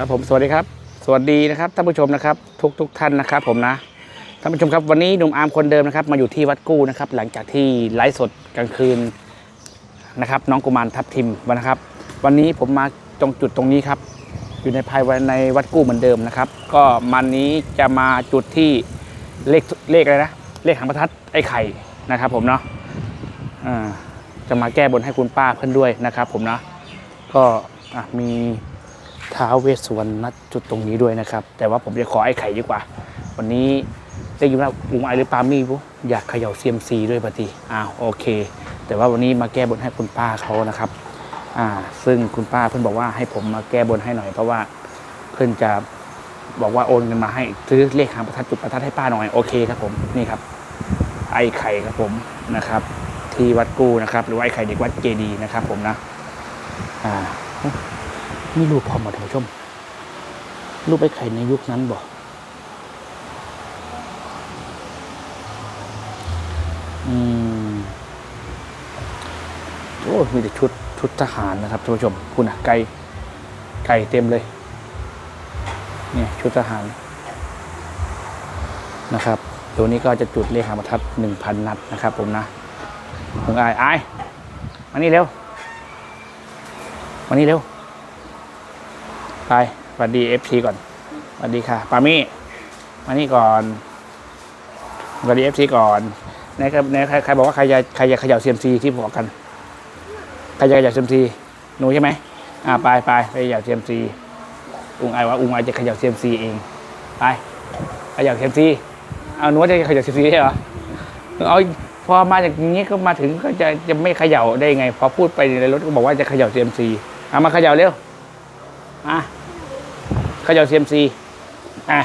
ครับผมสวัสดีครับ สวัสดีนะครับท่านผู้ชมนะครับ ทุกทุกท่านนะครับ ผมนะท่านผู้ชมครับวันนี้หนุ่มอาร์มคนเดิมนะครับ มาอยู่ที่วัดกู้นะครับ หลังจากที่ไลฟ์สดกลางคืนนะครับ น้องกุมารทับทิมวันนะครับ วันนี้ผมมาตรงจุดตรงนี้ครับ อยู่ในภายในวัดกู้เหมือนเดิมนะครับ ก็มันนี้จะมาจุดที่เลขเลขอะไรนะเลขหางประทัดไอ้ไข่นะครับ ผมเนาะจะมาแก้บนให้คุณป้าเพื่อนด้วยนะครับ ผมเนาะก็มี ท้าวเวสสวรรณจุดตรงนี้ด้วยนะครับ แต่ว่าผมจะขอไอ้ไข่ดีกว่า วันนี้ได้ยินว่าลุงไอหรือปามี่ปุ๊อยากเขย่าเซียมซีด้วยปฏิอ้าวโอเค แต่ว่าวันนี้มาแก้บนให้คุณป้าเขานะครับอ่าซึ่งคุณป้าเพิ่นบอกว่าให้ผมมาแก้บนให้หน่อยเพราะว่าเพิ่นจะบอกว่าโอนเงินมาให้ซื้อเลขหางประทัดจุดประทัดให้ป้าหน่อยโอเคครับผมนี่ครับ ไอ้ไข่ครับผมนะครับ ที่วัดกู้นะครับ หรือไอ้ไข่เด็กวัดเจดีย์นะครับ ผมนะอ่า นี่รูปพร้อมหมดท่านผู้ชม รูปไอ้ไข่ในยุคนั้นบอกอืมโอ้มีแต่ชุดชุดทหารนะครับท่านผู้ชมคุณอะไก่ไก่เต็มเลยเนี่ยชุดทหารนะครับเดี๋ยวนี้ก็จะจุดเลขหางประทัดหนึ่งพันนัดนะครับ ผมนะคุณอายอายมานี่เร็วมานี่เร็ว ไปสวัสดีเอฟซีก่อนสวัสดีค่ะปามี่มานี่ก่อนสวัสดีเอฟซีก่อนไหนใครไหนใครใครบอกว่าใครจะใครจะเขย่าเซียมซีที่บอกกันใครจะเขย่าเซียมซีหนูใช่ไหมอ่าไปไปไปเขย่าเซียมซีอุงไอว่าอุงไอจะเขย่าเซียมซีเองไปเขย่าเซียมซีเอาหนูจะเขย่าเซียมซีใช่เหรอเอาพอมาจากนี้ก็มาถึงก็จะจะไม่เขย่าได้ไง พอพูดไปในรถก็บอกว่าจะเขย่าเซียมซีเอามาเขย่าเร็วอะ ขย่าเซียมซีอะ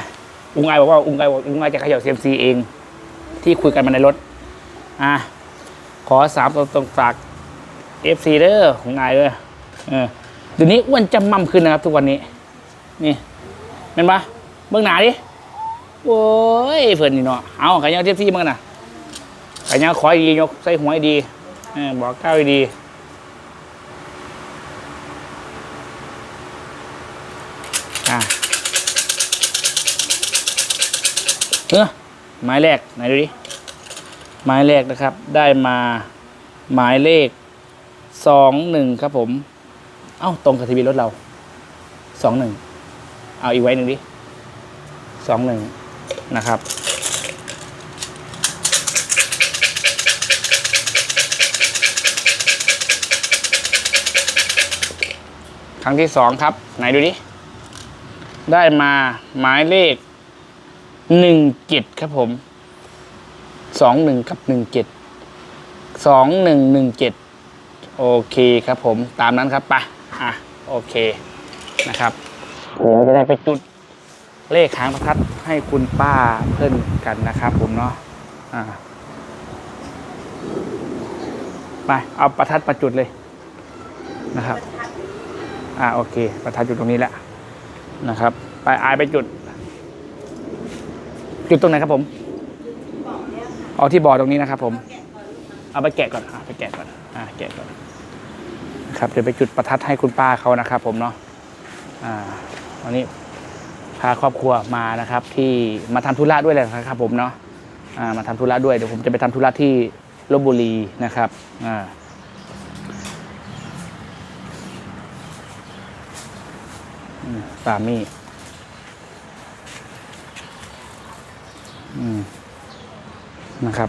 อุงไอบอกว่าอุงไอบอกอุงไอจะขย่าเซียมซีเอง ที่คุยกันมาในรถอะขอสามตัวตรงฝากเอฟซีเด้อของไอเด้อเออเดี๋ยวนี้อ้วนจำมั่มขึ้นนะครับ ทุกวันนี้ นี่เป็นปะเบื้องหนาดิโอ้ยเพื่อนนี่เนาะเอาขยันเซียมซีมั้งนะขยันขอให้ดียกใส่หัวให้ดีเออบอกก้าวให้ดี อะเออหมายแรกไหนดูดิหมายแรกนะครับ ได้มาหมายเลขสองหนึ่งครับผม เอ้าตรงกับทะเบียนรถเราสองหนึ่งเอาอีกไว้หนึ่งดิสองหนึ่งนะครับครั้งที่สองครับ ไหนดูดิ ได้มาหมายเลขหนึ่งเจ็ดครับผมสองหนึ่งกับหนึ่งเจ็ดสองหนึ่งหนึ่งเจ็ดโอเคครับผมตามนั้นครับไปะอะโอเคนะครับเดี๋ยวจะได้ไปจุดเลขหางประทัดให้คุณป้าเพิ่นกันนะครับผมเนาะอ่าไปเอาประทัดประจุดเลยนะครับ อ่าโอเค ประทัดจุดตรงนี้แล้ว นะครับ ไปอายไปจุด จุดตรงไหนครับผมเอาที่บ่อตรงนี้นะครับ ผม เอาไปแกะก่อนอะไปแกะก่อนอ่าแกะก่อนนะครับเดี๋ยวไปจุดประทัดให้คุณป้าเขานะครับ ผมเนาะอ่าวันนี้พาครอบครัวมานะครับ ที่มาทำธุระด้วยแหละนะครับ ผมเนาะอ่ามาทำธุระด้วยเดี๋ยวผมจะไปทำธุระที่ลบบุรีนะครับอ่า ปามีอืมนะครับ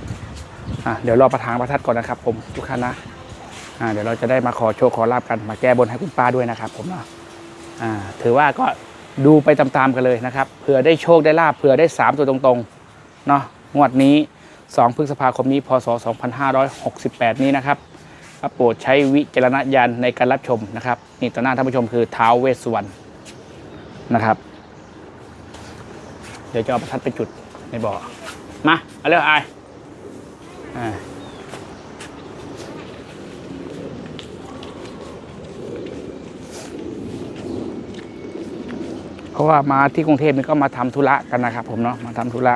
อะเดี๋ยวรอประธานประทัดก่อนนะครับ ผมทุกท่านนะ อ่า เดี๋ยวเราจะได้มาขอโชคขอลาบกันมาแก้บนให้คุณป้าด้วยนะครับ ผมเนาะ อ่า ถือว่าก็ดูไปตามๆกันเลยนะครับ เผื่อได้โชคได้ลาบเผื่อได้สามตัวตรงๆ เนาะ งวดนี้2พฤษภาคมนี้ พศ 2568 นี้นะครับโปรดใช้วิจารณญาณในการรับชมนะครับ นี่ต่อหน้าท่านผู้ชมคือท้าวเวสสุวรรณ นะครับ เดี๋ยวจะเอาประทัดไปจุดในบ่อ มาเอาเร็วไอายอ่าเพราะว่ามาที่กรุงเทพนี่ก็มาทำธุระกันนะครับ ผมเนาะมาทำธุระ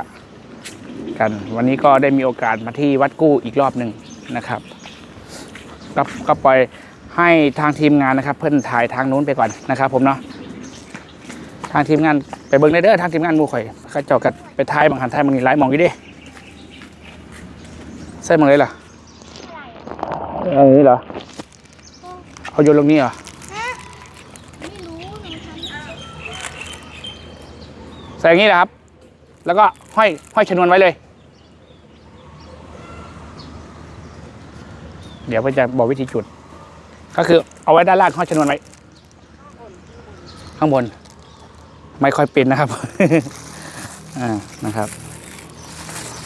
กัน วันนี้ก็ได้มีโอกาสมาที่วัดกู้อีกรอบหนึ่งนะครับก็ก็ปล่อยให้ทางทีมงานนะครับ เพื่อนถ่ายทางนู้นไปก่อนนะครับ ผมเนาะ ทางทีมงานไปเบิ่งได้เด้อทางทีมงานมูข่อยเขาเจ้ากัดไปทายบางหันทายบางนี่หลายหมองอยู่เดิใส่มองเลยล่ะเอาอย่างนี้เหรอเอาโยนลงนี้เหรอไม่รู้หนูทำใส่อย่างนี้แหละครับ แล้วก็ห้อยห้อยชนวนไว้เลย เดี๋ยวพ่อจะบอกวิธีจุด ก็คือเอาไว้ด้านล่างห้อยชนวนไว้ ข้างบน ไม่ค่อยเป็นนะครับ อ่า นะครับ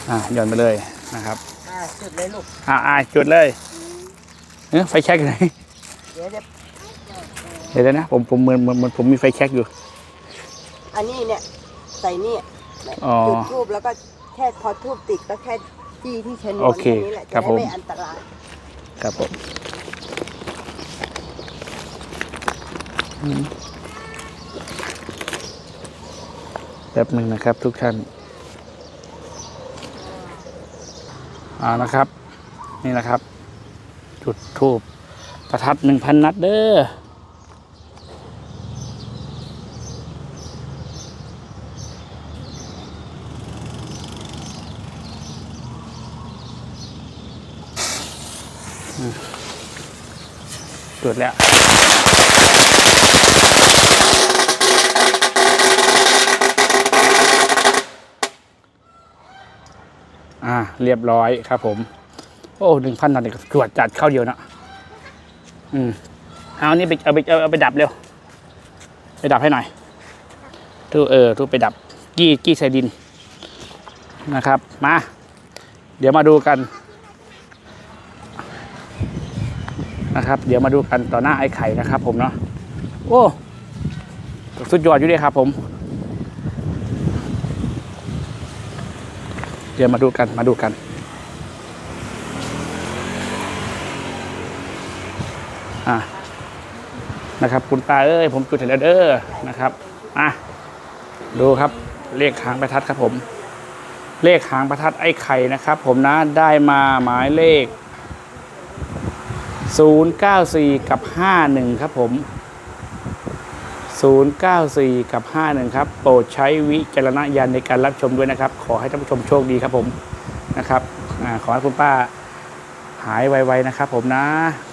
อ่าหย่อนไปเลยนะครับ อ่าจุดเลยลูก อ่าอ่าจุดเลยเอ้ยไฟแช็กอยู่ไหนเดี๋ยวจะเดี๋ยวนะ ผมผมเหมือนเหมือนเหมือนผมมีไฟแช็กอยู่ อันนี้เนี่ย ใส่นี่อ๋อ จุดทูบแล้วก็แค่พอทูบติดก็แค่จี้ที่ชนวนโอเคแนี้แหละครัจะบได้ผม ไม่อันตรายครับผม แป๊บหนึ่งนะครับทุกท่านอ่านะครับ นี่นะครับ จุดทูบประทัดหนึ่งพันนัดเด้อจุดแล้ว เรียบร้อยครับผม โอ้หนึ่งพันนัดนี่ก็ตรวจจัดเข้าเดียวนะอืมเอานี่ไปเอาไปเอาเอาไปดับเร็ว ไปดับให้หน่อยทูเออทูไปดับ กี้กี้ใส่ดินนะครับ มา เดี๋ยวมาดูกันนะครับ เดี๋ยวมาดูกันต่อหน้าไอ้ไข่นะครับ ผมเนาะโอ้สุดยอดอยู่เลยครับผม เดี๋ยวมาดูกันมาดูกัน อะนะครับ คุณตาเอ้ยผมจุดเสร็จแล้วเด้อนะครับอะดูครับเลขหางประทัดครับผม เลขหางประทัดไอ้ไข่นะครับ ผมนะได้มาหมายเลข 094 กับ 51 ครับผม 094 กับ 51 ครับ โปรดใช้วิจารณญาณในการรับชมด้วยนะครับ ขอให้ท่านผู้ชมโชคดีครับผมนะครับอขอให้คุณป้าหายไวๆนะครับ ผมนะ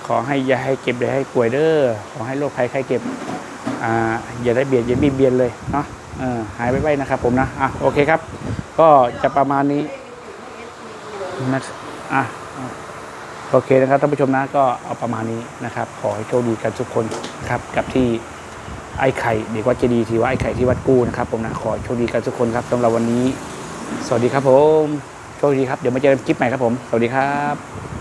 ขอให้อย่าให้เก็บอย่าให้ป่วยเด้อ ขอให้โรคภัยไข้เจ็บออย่าได้เบียดอย่าบีบเบียนเลยเนาะหายไวๆนะครับ ผมนะอะโอเคครับ ก็จะประมาณนี้นะอะโอเคนะครับท่านผู้ชมนะก็เอาประมาณนี้นะครับ ขอให้โชคดีกันทุกคนนะครับกับที่ ไอ้ไข่เด็กวัดเจดีย์ที่ว่าไอ้ไข่ที่วัดกู้นะครับผมนะขอโชคดีกันทุกคนครับสำหรับวันนี้ สวัสดีครับผมโชคดีครับเดี๋ยวมาเจอกันคลิปใหม่ครับผม สวัสดีครับ